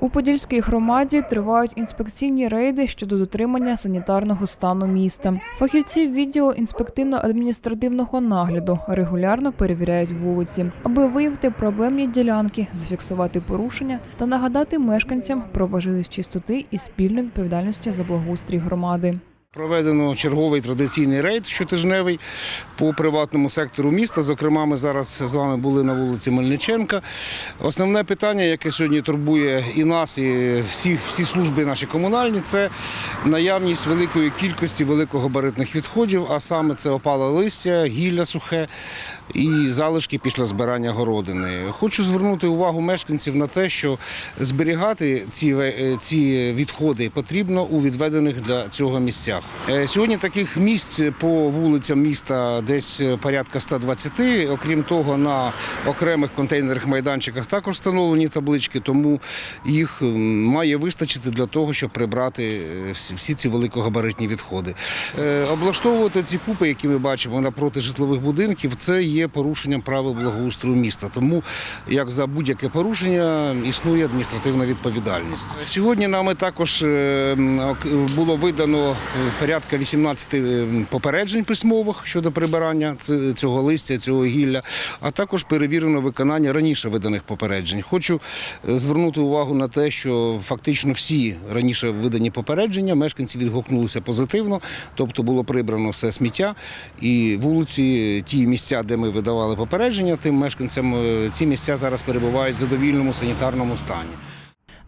У Подільській громаді тривають інспекційні рейди щодо дотримання санітарного стану міста. Фахівці відділу інспективно-адміністративного нагляду регулярно перевіряють вулиці, аби виявити проблемні ділянки, зафіксувати порушення та нагадати мешканцям про важливість чистоти і спільної відповідальності за благоустрій громади. Проведено черговий традиційний рейд щотижневий по приватному сектору міста. Зокрема, ми зараз з вами були на вулиці Мельниченка. Основне питання, яке сьогодні турбує і нас, і всі, всі служби наші комунальні, це наявність великої кількості великогабаритних відходів, а саме це опале листя, гілля сухе і залишки після збирання городини. Хочу звернути увагу мешканців на те, що зберігати ці, ці відходи потрібно у відведених для цього місцях. Е, Сьогодні таких місць по вулицям міста десь порядка 120. Окрім того, на окремих контейнерних майданчиках також встановлені таблички, тому їх має вистачити для того, щоб прибрати е, всі- ці великогабаритні відходи. Е, Облаштовувати ці купи, які ми бачимо напроти житлових будинків, це є порушенням правил благоустрою міста. Тому як за будь-яке порушення існує адміністративна відповідальність. Сьогодні нами також е, було видано е, порядка 18 е, попереджень письмових щодо прибирання цього листя, цього гілля, а також перевірено виконання раніше виданих попереджень. Хочу е, звернути увагу на те, що фактично всі раніше видані попередження мешканці відгукнулися позитивно, тобто було прибрано все сміття і вулиці, ті місця, де ми видавали попередження, тим мешканцям е, ці місця зараз перебувають в задовільному санітарному стані.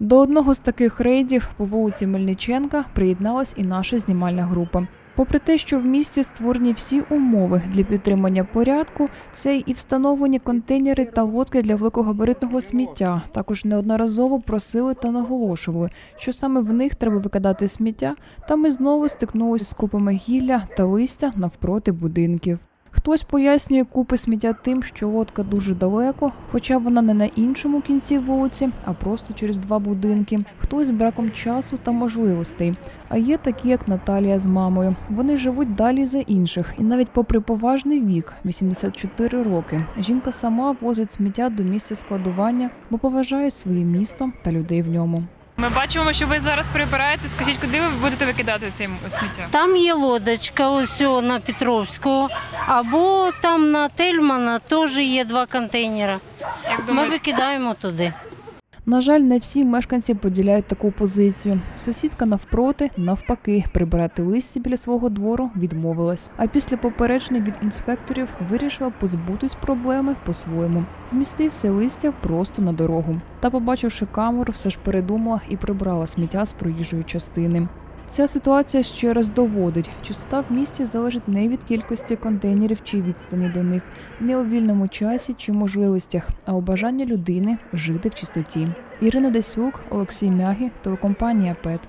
До одного з таких рейдів по вулиці Мельниченка приєдналась і наша знімальна група. Попри те, що в місті створені всі умови для підтримання порядку, це і встановлені контейнери та лодки для великогабаритного сміття. Також неодноразово просили та наголошували, що саме в них треба викидати сміття. Та ми знову стикнулися з купами гілля та листя навпроти будинків. Хтось пояснює купи сміття тим, що лодка дуже далеко, хоча вона не на іншому кінці вулиці, а просто через два будинки. Хтось браком часу та можливостей. А є такі, як Наталія з мамою. Вони живуть далі за інших, і навіть попри поважний вік 84 роки. Жінка сама возить сміття до місця складування, бо поважає своє місто та людей в ньому. Ми бачимо, що ви зараз прибираєте. Скажіть, куди ви будете викидати це сміття? Там є лодочка, ось на Петровського, або там на Тельмана теж є два контейнери. Як Ми думаєте, викидаємо туди. На жаль, не всі мешканці поділяють таку позицію. Сусідка навпроти, навпаки, прибирати листя біля свого двору відмовилась. А після попередження від інспекторів вирішила позбутись проблеми по-своєму. Змістив все листя просто на дорогу. Та, побачивши камеру, все ж передумала і прибрала сміття з проїжджої частини. Ця ситуація ще раз доводить, чистота в місті залежить не від кількості контейнерів чи відстані до них, не у вільному часі чи можливостях, а у бажанні людини жити в чистоті. Ірина Десюк, Олексій Мягі, телекомпанія ПЕТ.